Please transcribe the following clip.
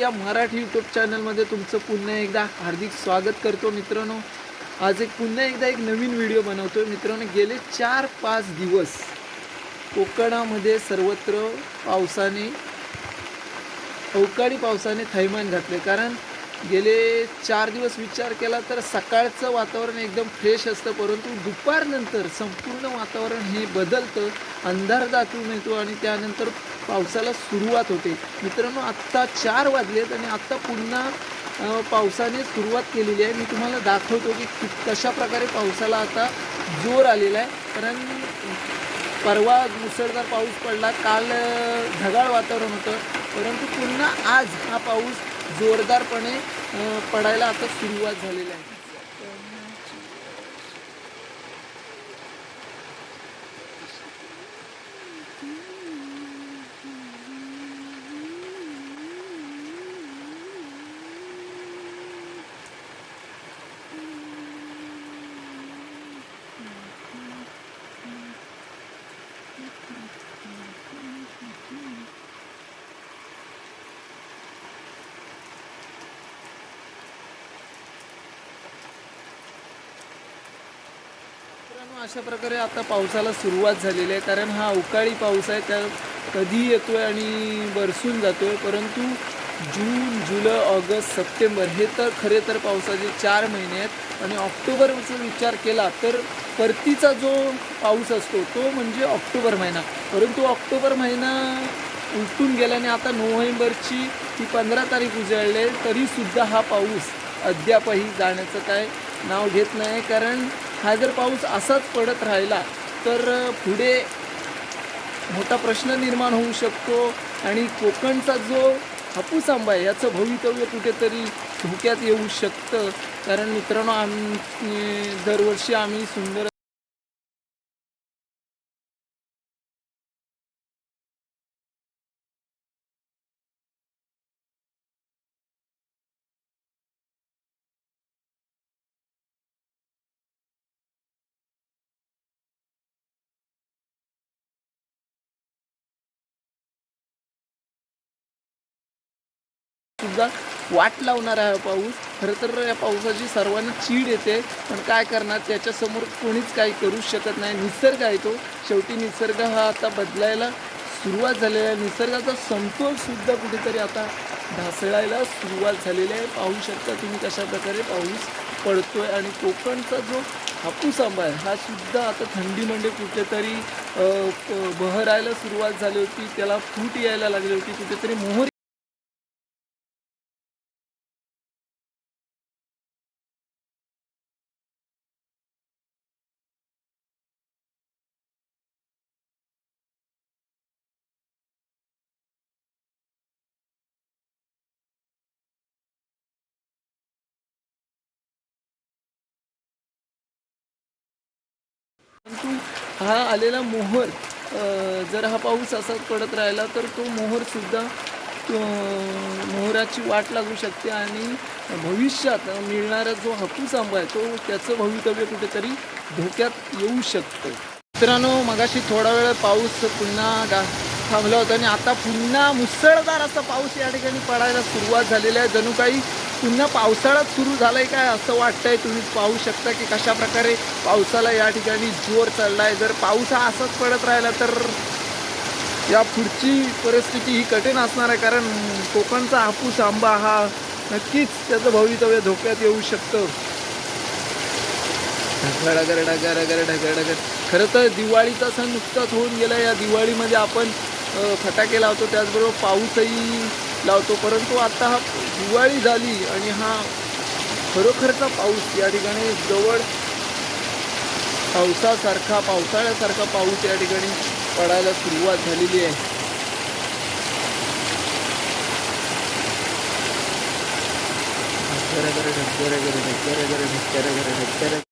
या मराठी यूट्यूब चॅनलमध्ये तुमचं पुन्हा एकदा हार्दिक स्वागत करतो मित्रांनो. आज एक पुन्हा एकदा एक नवीन व्हिडिओ बनवतो मित्रांनो गेले चार पाच दिवस कोकणामध्ये सर्वत्र पावसाने अवकाळी पावसाने थैमान घातले कारण गेले चार दिवस विचार केला तर सकाळचं वातावरण एकदम फ्रेश असतं परंतु दुपारनंतर संपूर्ण वातावरण हे बदलतं अंधार दाखवून येतो आणि त्यानंतर पावसाला सुरुवात होते. मित्रांनो आत्ता चार वाजलेत आणि आत्ता पुन्हा पावसाने सुरुवात केलेली आहे. मी तुम्हाला दाखवतो की कशा प्रकारे पावसाला आता जोर आलेला आहे. कारण परवा मुसळधार पाऊस पडला काल ढगाळ वातावरण होतं परंतु पुन्हा आज हा पाऊस जोरदारपणे पडायला आता सुरुवात झालेली आहे मित्रांनो अशा प्रकारे आता पावसाला सुरुवात झालेली आहे. कारण हा अवकाळी पाऊस आहे त्या कधी येतोय आणि बरसून जातोय. परंतु जून जुलै ऑगस्ट सप्टेंबर हे तर खरे तर पावसाचे चार महिने आहेत. आणि ऑक्टोबरचा विचार केला तर परतीचा जो पाऊस असतो तो म्हणजे ऑक्टोबर महिना. परंतु ऑक्टोबर महिना उलटून गेल्याने आता नोव्हेंबरची ती पंधरा तारीख उजळले तरीसुद्धा हा पाऊस अद्यापही जाण्याचं काय नाव घेत नाही. कारण हा जर पाऊस असाच पडत राहिला तर पुढे मोठा प्रश्न निर्माण होऊ शकतो आणि कोकणचा जो हापूस आंबा आहे याचं भवितव्य कुठेतरी धोक्यात येऊ शकतं. कारण मित्रांनो आम दरवर्षी आम्ही सुंदर सुद्धा वाट लावणारा हा पाऊस. खरं तर या पावसाची सर्वांना चीड येते. पण काय करणार? त्याच्यासमोर कोणीच काही करूच शकत नाही. निसर्ग आहे तो. शेवटी निसर्ग हा आता बदलायला सुरुवात झालेला आहे. निसर्गाचा समतोलसुद्धा कुठेतरी आता ढासळायला सुरुवात झालेली आहे. पाहू शकता तुम्ही कशा प्रकारे पाऊस पडतोय. आणि कोकणचा जो हापूस आंबा आहे हा सुद्धा आता थंडी म्हणजे कुठेतरी बहरायला सुरुवात झाली होती. त्याला फूट यायला लागली होती. कुठेतरी मोहर परंतु हा आलेला मोहर जर हा पाऊस असाच पडत राहिला तर तो मोहरसुद्धा मोहराची वाट लागू शकते आणि भविष्यात मिळणारा जो हापूस आंबा आहे तो त्याचं भवितव्य कुठेतरी धोक्यात येऊ शकतं. मित्रांनो मगाशी थोडा वेळ पाऊस पुन्हा गा थांबला होता आणि आता पुन्हा मुसळधार असा पाऊस या ठिकाणी पडायला सुरुवात झालेली आहे. जणू काही पुन्हा पावसाळाच सुरू झालाय काय असं वाटतंय? तुम्ही पाहू शकता की कशा प्रकारे पावसाला या ठिकाणी जोर चाललाय. जर पाऊस हा असाच पडत राहिला तर या पुढची परिस्थिती ही कठीण असणार आहे. कारण कोकणचा हापूस आंबा हा नक्कीच त्याचं भवितव्य धोक्यात येऊ शकतं. ढगर ढगर ढगर ढगर ढगर खरं तर दिवाळीचा सण नुकताच होऊन गेला. या दिवाळीमध्ये आपण फटाके लावतो. त्याचबरोबर पाऊसही लावतो. परंतु आता हा दिवाळी झाली आणि हा खरोखरचा पाऊस या ठिकाणी जवळ पावसासारखा पावसाळ्यासारखा पाऊस या ठिकाणी पडायला सुरुवात झालेली आहे. ढगर